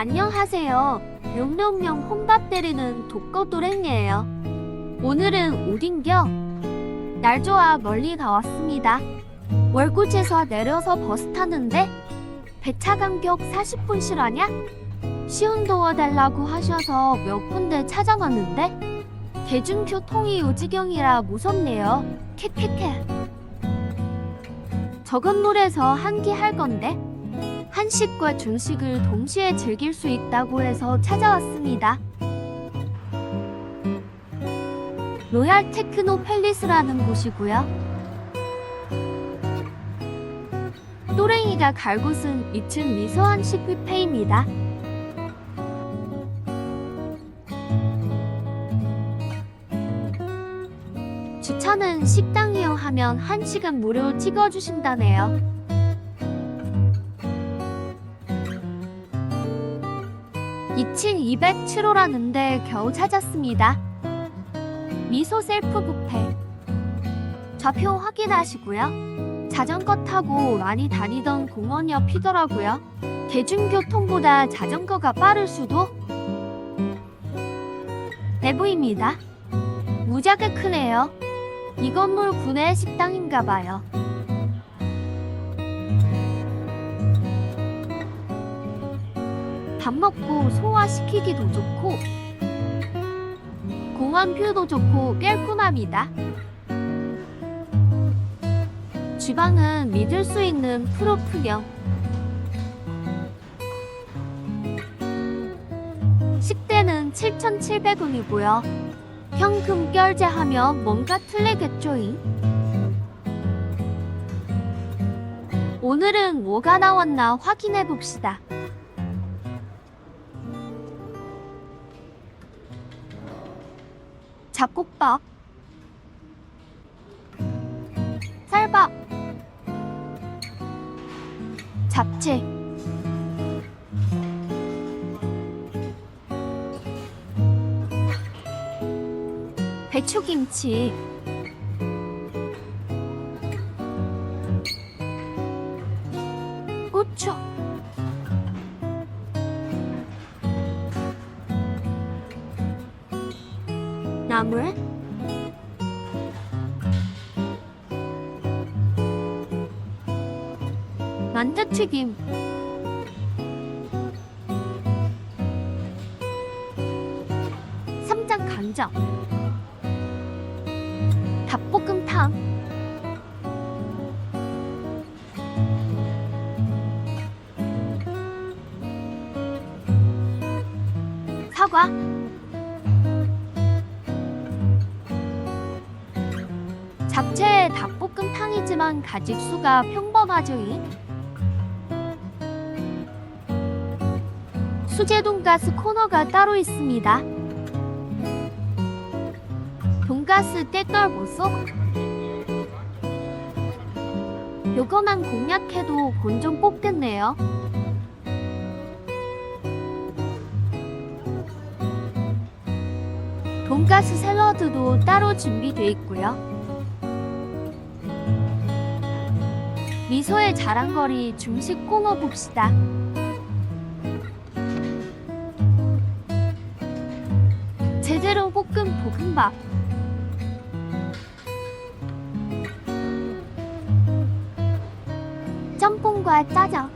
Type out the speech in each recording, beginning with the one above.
안녕하세요. 명명명 혼밥 때리는 독거도랭이에요. 오늘은 어딘겨? 날 좋아 멀리 가왔습니다. 월곶에서 내려서 버스 타는데 배차 간격 40분 실하냐? 시운 도와달라고 하셔서 몇 군데 찾아봤는데 대중교통이 요지경이라 무섭네요. 캐캐캐. 적은 물에서 한끼 할 건데 한식과 중식을 동시에 즐길 수 있다고 해서 찾아왔습니다. 로얄 테크노 팰리스라는 곳이고요. 또랭이가 갈 곳은 2층 미소 한 식 뷔페입니다. 주차는 식당 이용하면 1시간 무료 찍어주신다네요. 이층 207호라는데 겨우 찾았습니다. 미소 셀프 뷔페. 좌표 확인하시고요. 자전거 타고 많이 다니던 공원 옆이더라고요. 대중교통보다 자전거가 빠를 수도? 내부입니다. 무지하게 크네요. 이 건물 구내 식당인가 봐요. 밥 먹고 소화시키기도 좋고 공원 뷰도 좋고 깔끔합니다. 주방은 믿을 수 있는 프로프형. 식대는 7,700원이고요. 현금 결제하면 뭔가 틀리겠죠잉? 오늘은 뭐가 나왔나 확인해 봅시다. 잡곡밥. 쌀밥. 잡채. 배추김치. 고추 나물 만두튀김. 삼장 간장. 닭볶 닭볶음탕이지만 가짓수가 평범하죠이 수제 돈가스 코너가 따로 있습니다. 돈가스 때깔 보소? 요거만 공략해도 곤좀 뽑겠네요. 돈가스 샐러드도 따로 준비돼 있고요. 미소의 자랑거리 중식 코너 봅시다. 제대로 볶은 볶음밥. 짬뽕과 짜장.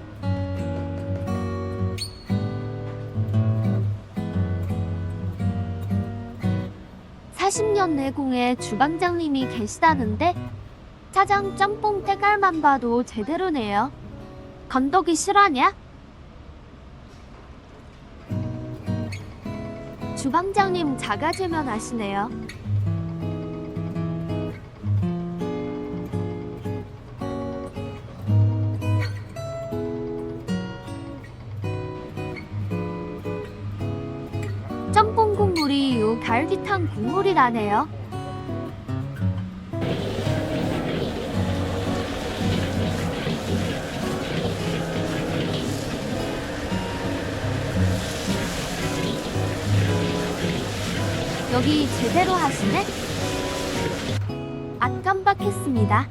(40년) 내공의 주방장님이 계시다는데 짜장 짬뽕 때깔만 봐도 제대로네요 건더기 실화냐? 주방장님 자가제면 하시네요. 짬뽕 국물이 요 갈비탕 국물이 나네요. 여기 제대로 하시네? 안 깜빡했습니다.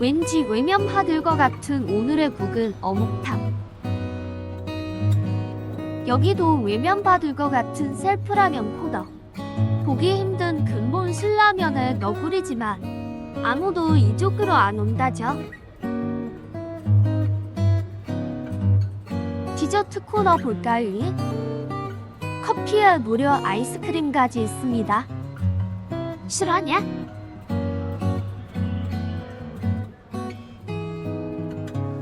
왠지 외면파 들과 같은 오늘의 국은 어묵탕. 여기도 외면받을 것 같은 셀프라면 코너. 보기 힘든 근본 신라면의 너구리지만 아무도 이쪽으로 안 온다죠. 디저트 코너 볼까요? 커피에 무료 아이스크림까지 있습니다. 실화냐?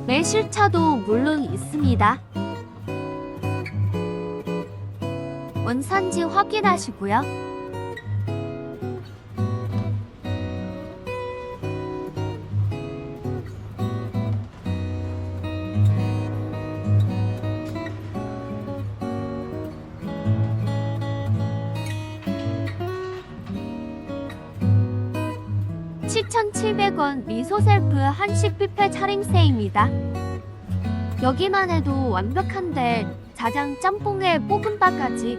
매실차도 물론 있습니다. 원산지 확인하시고요. (7,700원) 미소 셀프 한식 뷔페 차림새입니다. 여기만 해도 완벽한데 자장 짬뽕에 볶음밥까지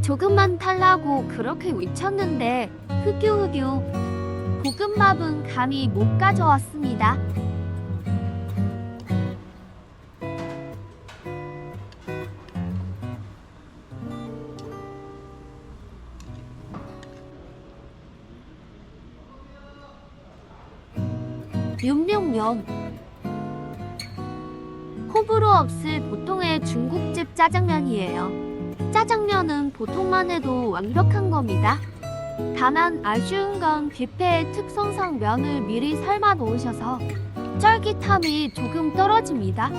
조금만 탈라고 그렇게 외쳤는데 흑유흑유 볶음밥은 감히 못 가져왔습니다. 육룡면 호불호 없을 보통의 중국집 짜장면이에요. 짜장면은 보통만 해도 완벽한 겁니다. 다만 아쉬운 건 뷔페의 특성상 면을 미리 삶아 놓으셔서 쫄깃함이 조금 떨어집니다.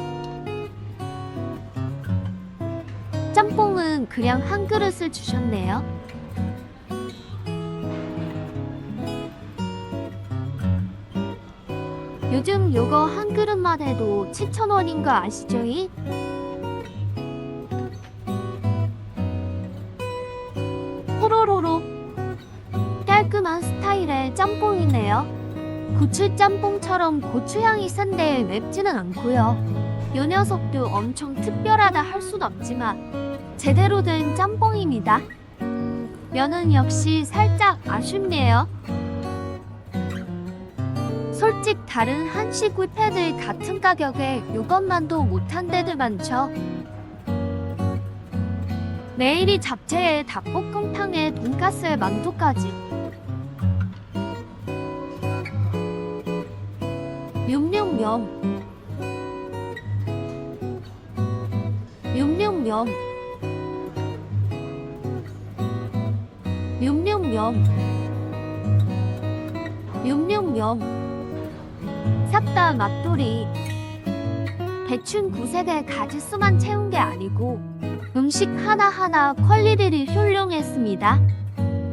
짬뽕은 그냥 한 그릇을 주셨네요. 요즘 요거 한 그릇만 해도 7,000원인 거 아시죠? 이? 호로로로 깔끔한 스타일의 짬뽕이네요. 고추 짬뽕처럼 고추향이 센데 맵지는 않고요. 요 녀석도 엄청 특별하다 할 순 없지만 제대로 된 짬뽕입니다. 면은 역시 살짝 아쉽네요. 솔직 다른 한식 뷔페들 같은 가격에 요것만도 못한 데들 많죠. 매일이 잡채에 닭볶음탕에 돈가스에 만두까지. 육룡면 육룡면 육룡면 육룡면 싹다 맛돌이 대충 구색에 가짓수만 채운 게 아니고 음식 하나하나 퀄리티를 훌륭했습니다.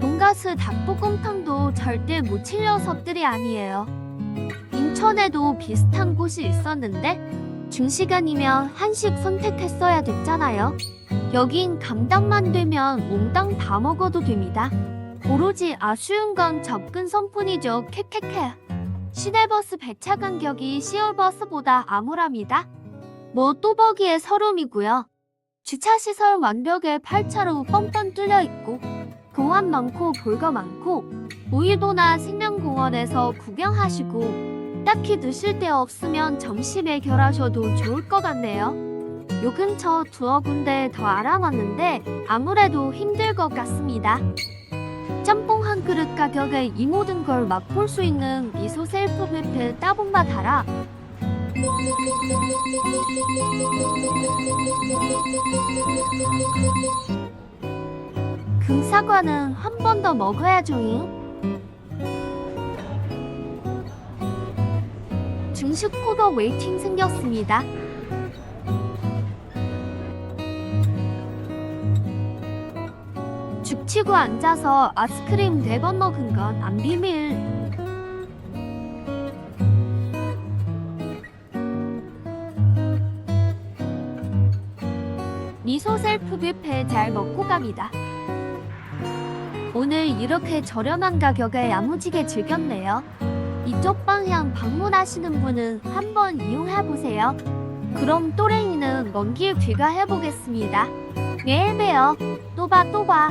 돈가스 닭볶음탕도 절대 못칠 녀석들이 아니에요. 인천에도 비슷한 곳이 있었는데 중시간이면 한식 선택했어야 됐잖아요. 여긴 감당만 되면 몽땅 다 먹어도 됩니다. 오로지 아쉬운 건 접근 선뿐이죠. 캐캐캐. 시내버스 배차 간격이 시골버스보다 암울합니다. 뭐 또버기의 서름이고요. 주차시설 완벽에 8차로 뻥뻥 뚫려 있고 공원 많고 볼거 많고 우유도나 생명공원에서 구경하시고 딱히 드실 데 없으면 점심에 결하셔도 좋을 것 같네요. 요 근처 두어 군데 더 알아봤는데 아무래도 힘들 것 같습니다. 짬뽕 한 그릇 가격에 이 모든 걸 맛볼 수 있는 미소 셀프 뷔페 따봉맛 알아. 금사과는 한 번 더 먹어야죠잉. 중식 코더 웨이팅 생겼습니다. 치고 앉아서 아이스크림 네 번 먹은 건 안 비밀. 미소 셀프 뷔페 잘 먹고 갑니다. 오늘 이렇게 저렴한 가격에 야무지게 즐겼네요. 이쪽 방향 방문하시는 분은 한번 이용해 보세요. 그럼 또랭이는 먼 길 귀가해 보겠습니다. 내일 봬요. 또 봐, 또 봐.